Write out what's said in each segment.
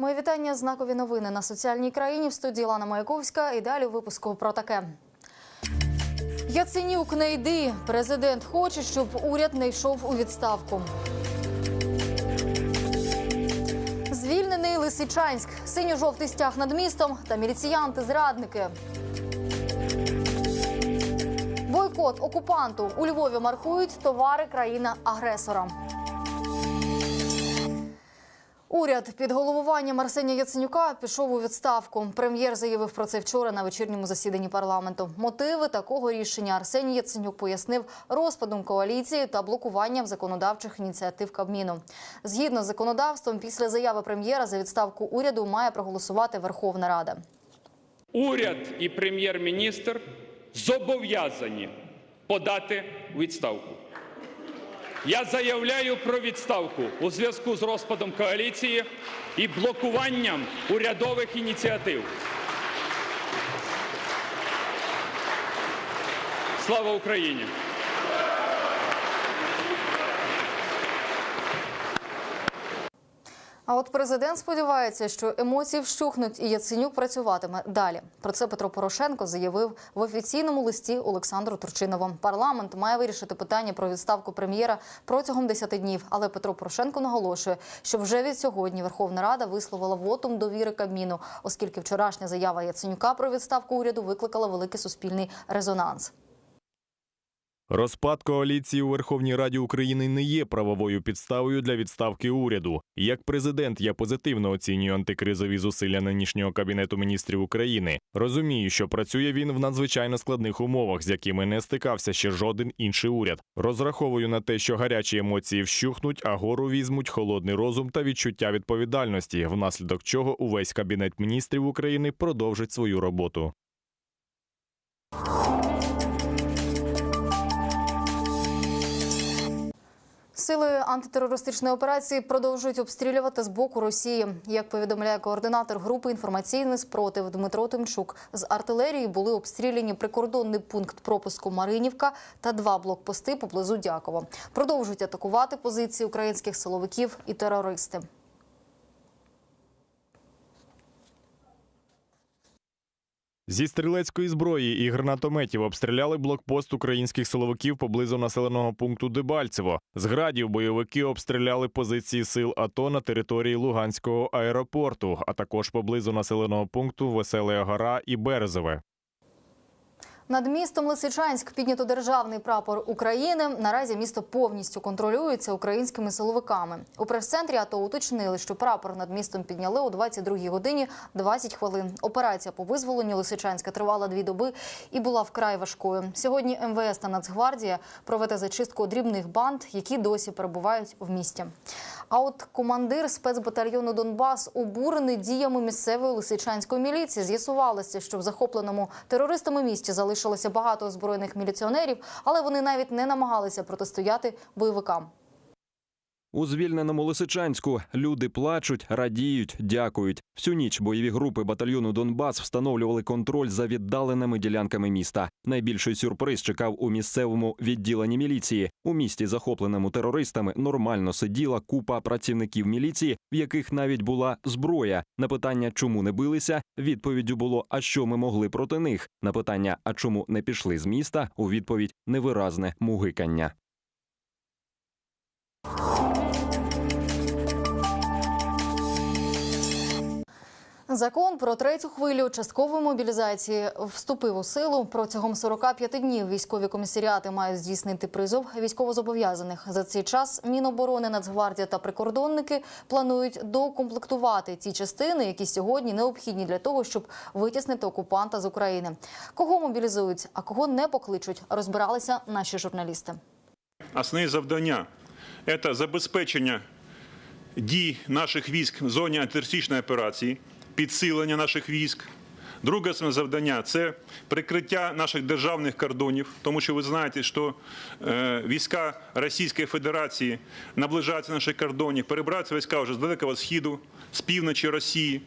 Моє вітання. Знакові новини на соціальній країні в студії Лана Маяковська. І далі у випуску про таке. Яценюк не йди. Президент хоче, щоб уряд не йшов у відставку. Звільнений Лисичанськ, синьо-жовтий стяг над містом та міліціянти-зрадники. Бойкот окупанту у Львові маркують товари країна-агресора. Уряд під головуванням Арсенія Яценюка пішов у відставку. Прем'єр заявив про це вчора на вечірньому засіданні парламенту. Мотиви такого рішення Арсеній Яценюк пояснив розпадом коаліції та блокуванням законодавчих ініціатив Кабміну. Згідно з законодавством, після заяви прем'єра за відставку уряду має проголосувати Верховна Рада. Уряд і прем'єр-міністр зобов'язані подати відставку. Я заявляю про відставку у зв'язку з розпадом коаліції і блокуванням урядових ініціатив. Слава Україні! А от президент сподівається, що емоції вщухнуть і Яценюк працюватиме далі. Про це Петро Порошенко заявив в офіційному листі Олександру Турчинову. Парламент має вирішити питання про відставку прем'єра протягом 10 днів. Але Петро Порошенко наголошує, що вже від сьогодні Верховна Рада висловила вотум довіри Кабміну, оскільки вчорашня заява Яценюка про відставку уряду викликала великий суспільний резонанс. Розпад коаліції у Верховній Раді України не є правовою підставою для відставки уряду. Як президент, я позитивно оцінюю антикризові зусилля нинішнього кабінету міністрів України. Розумію, що працює він в надзвичайно складних умовах, з якими не стикався ще жоден інший уряд. Розраховую на те, що гарячі емоції вщухнуть, а гору візьмуть холодний розум та відчуття відповідальності, внаслідок чого увесь кабінет міністрів України продовжить свою роботу. Сили антитерористичної операції продовжують обстрілювати з боку Росії. Як повідомляє координатор групи інформаційний спротив Дмитро Тимчук, з артилерії були обстріляні прикордонний пункт пропуску Маринівка та два блокпости поблизу Дякова. Продовжують атакувати позиції українських силовиків і терористи. Зі стрілецької зброї і гранатометів обстріляли блокпост українських силовиків поблизу населеного пункту Дебальцево. З градів бойовики обстріляли позиції сил АТО на території Луганського аеропорту, а також поблизу населеного пункту Веселая Гора і Березове. Над містом Лисичанськ піднято державний прапор України. Наразі місто повністю контролюється українськими силовиками. У прес-центрі АТО уточнили, що прапор над містом підняли о 22 годині 20 хвилин. Операція по визволенню Лисичанська тривала дві доби і була вкрай важкою. Сьогодні МВС та Нацгвардія проведе зачистку дрібних банд, які досі перебувають в місті. А от командир спецбатальйону Донбас обурений діями місцевої лисичанської міліції. З'ясувалося, що в захопленому терористами місті залишилося багато озброєних міліціонерів, але вони навіть не намагалися протистояти бойовикам. У звільненому Лисичанську люди плачуть, радіють, дякують. Всю ніч бойові групи батальйону Донбас встановлювали контроль за віддаленими ділянками міста. Найбільший сюрприз чекав у місцевому відділенні міліції. У місті, захопленому терористами, нормально сиділа купа працівників міліції, в яких навіть була зброя. На питання, чому не билися, відповіддю було: а що ми могли проти них? На питання, а чому не пішли з міста? У відповідь невиразне мугикання. Закон про третю хвилю часткової мобілізації вступив у силу. Протягом 45 днів військові комісаріати мають здійснити призов військовозобов'язаних. За цей час Міноборони, Нацгвардія та прикордонники планують доукомплектувати ті частини, які сьогодні необхідні для того, щоб витіснити окупанта з України. Кого мобілізують, а кого не покличуть, розбиралися наші журналісти. Основні завдання це забезпечення дій наших військ в зоні антитерористичної операції, підсилення наших військ. Друге завдання це прикриття наших державних кордонів, тому що ви знаєте, що е, війська Російської Федерації наближаються до наших кордонів, перебираються війська вже з Далекого Східу, з півночі Росії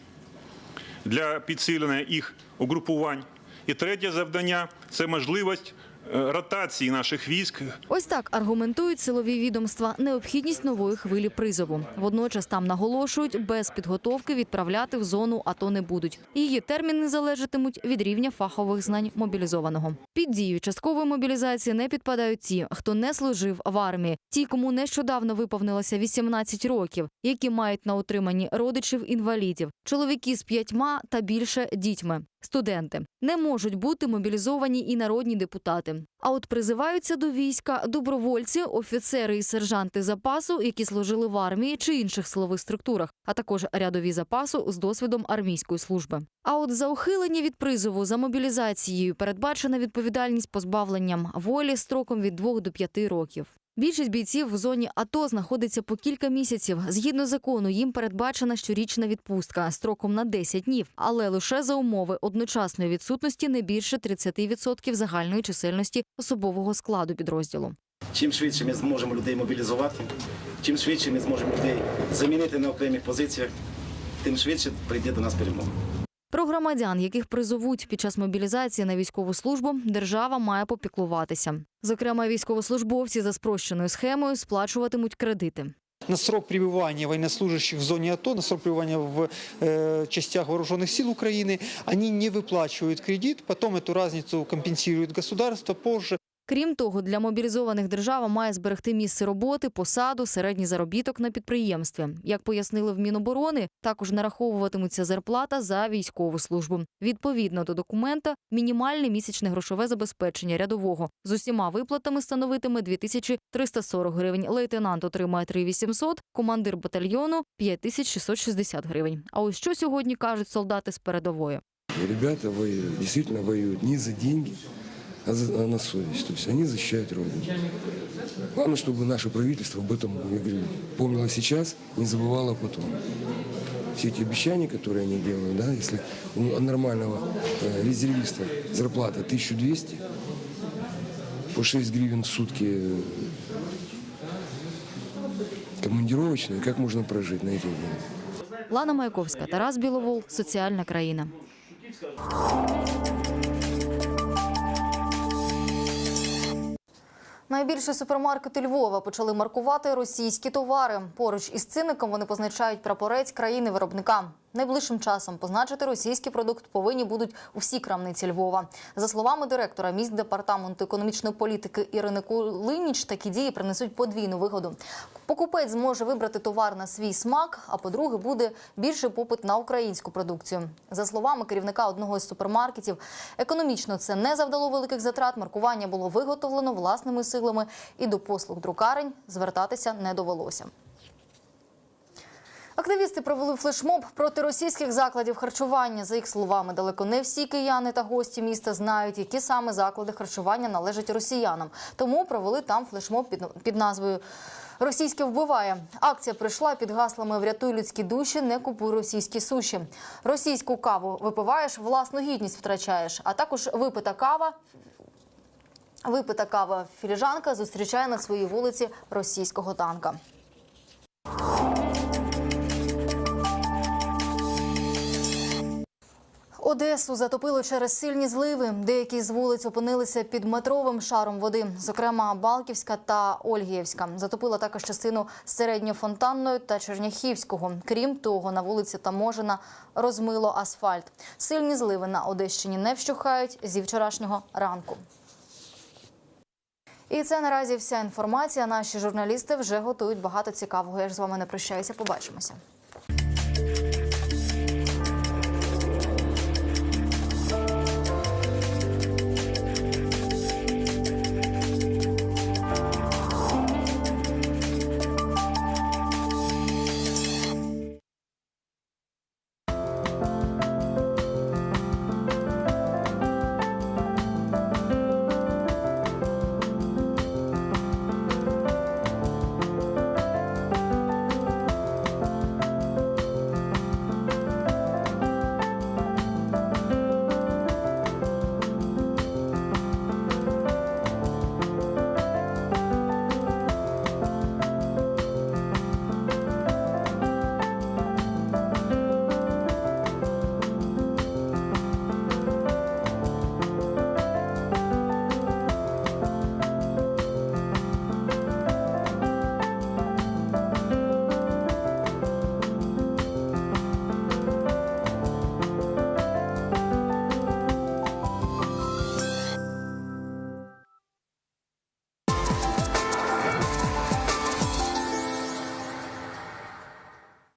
для підсилення їх угрупувань. І третє завдання це можливість э, ротации наших військ Ось так аргументують силові відомства необхідність нової хвилі призову. Водночас там наголошують, без підготовки відправляти в зону АТО не будуть. Її терміни залежатимуть від рівня фахових знань мобілізованого. Під дію часткової мобілізації не підпадають ті, хто не служив в армії, ті, кому нещодавно виповнилося 18 років, які мають на утриманні родичів інвалідів, чоловіки з п'ятьма та більше дітьми. Студенти не можуть бути мобілізовані і народні депутати. А от призиваються до війська добровольці, офіцери і сержанти запасу, які служили в армії чи інших силових структурах, а також рядові запасу з досвідом армійської служби. А от за ухилення від призову за мобілізацією передбачена відповідальність позбавленням волі строком від 2 до 5 років. Більшість бійців в зоні АТО знаходиться по кілька місяців. Згідно закону, їм передбачена щорічна відпустка строком на 10 днів, але лише за умови одночасної відсутності не більше 30% загальної чисельності особового складу підрозділу. Чим швидше ми зможемо людей мобілізувати, чим швидше ми зможемо людей замінити на окремих позиціях, тим швидше прийде до нас перемога. Про громадян, яких призовуть під час мобілізації на військову службу, держава має попіклуватися. Зокрема, військовослужбовці за спрощеною схемою сплачуватимуть кредити. на срок пребывания военнослужащих в зоне АТО, на срок пребывания в э, частях вооруженных сил Украины, они не выплачивают кредит, потом эту разницу компенсирует государство позже. Крім того, для мобілізованих держава має зберегти місце роботи, посаду, середній заробіток на підприємстві. Як пояснили в Міноборони, також нараховуватиметься зарплата за військову службу. Відповідно до документа, мінімальне місячне грошове забезпечення рядового з усіма виплатами становитиме 2340 гривень. Лейтенант отримає 3800, командир батальйону 5660 гривень. А ось що сьогодні кажуть солдати з передової. Ребята воюют, действительно воюют не за деньги, а, за- а на совесть. То есть они защищают Родину. Главное, чтобы наше правительство об этом я говорю, помнило сейчас, не забывало потом. Все эти обещания, которые они делают, да, если у нормального э, резервиста зарплата 1200, по 6 гривен в сутки э, командировочные, как можно прожить на этих деньгах? Лана Маяковська, Тарас Біловол, Соціальна країна. Найбільші супермаркети Львова почали маркувати російські товари. Поруч із циником вони позначають прапорець країни-виробника. Найближчим часом позначити російський продукт повинні будуть у всі крамниці Львова. За словами директора міст департаменту економічної політики Ірини Кулиніч, такі дії принесуть подвійну вигоду. Покупець зможе вибрати товар на свій смак, а по-друге, буде більший попит на українську продукцію. За словами керівника одного із супермаркетів, економічно це не завдало великих затрат. Маркування було виготовлено власними силами, і до послуг друкарень звертатися не довелося. Активісти провели флешмоб проти російських закладів харчування. За їх словами, далеко не всі кияни та гості міста знають, які саме заклади харчування належать росіянам. Тому провели там флешмоб під, під назвою Російське вбиває. Акція прийшла під гаслами Врятуй людські душі, не купуй російські суші. Російську каву випиваєш, власну гідність втрачаєш. А також випита кава. Випита кава філіжанка зустрічає на своїй вулиці російського танка. Одесу затопило через сильні зливи. Деякі з вулиць опинилися під метровим шаром води, зокрема Балківська та Ольгіївська. Затопила також частину середньофонтанної та Черняхівського. Крім того, на вулиці Таможена розмило асфальт. Сильні зливи на Одещині не вщухають зі вчорашнього ранку. І це наразі вся інформація. Наші журналісти вже готують багато цікавого. Я ж з вами не прощаюся. Побачимося.